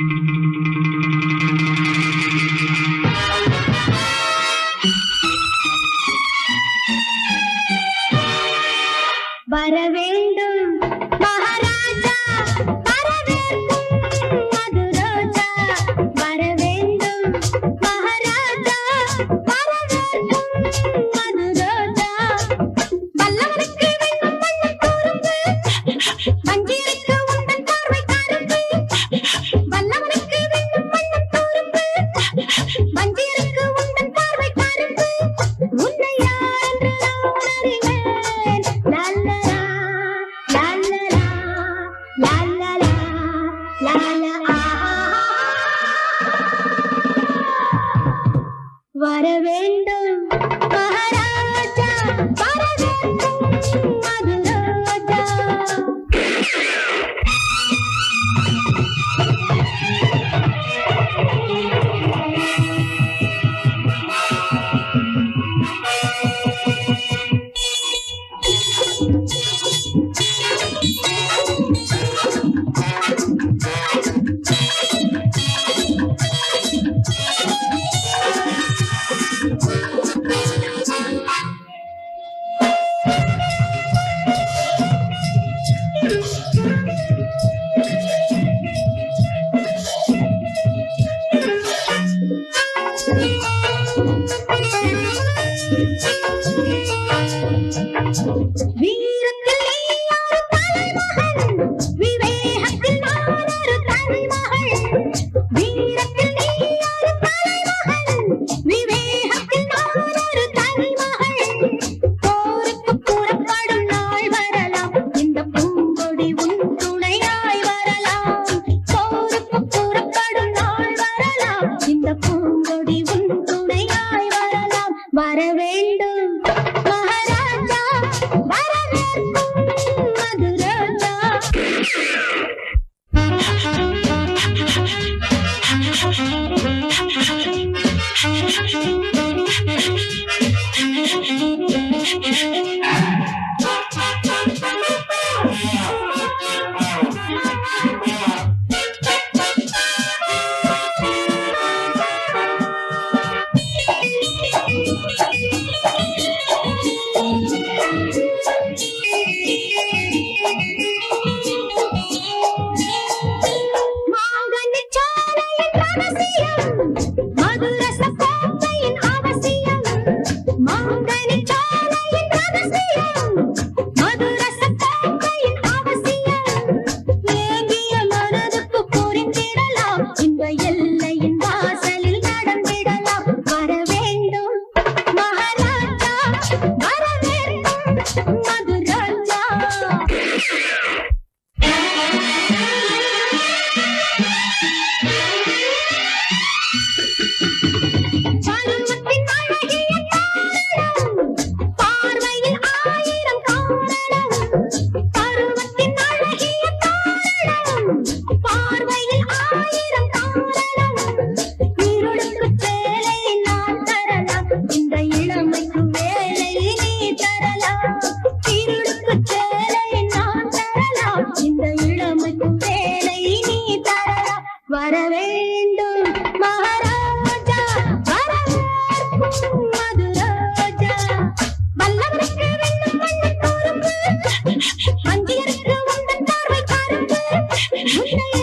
வர வர வேண்டும். Woo! மாங்கனி சாலையில் மனசு Okay.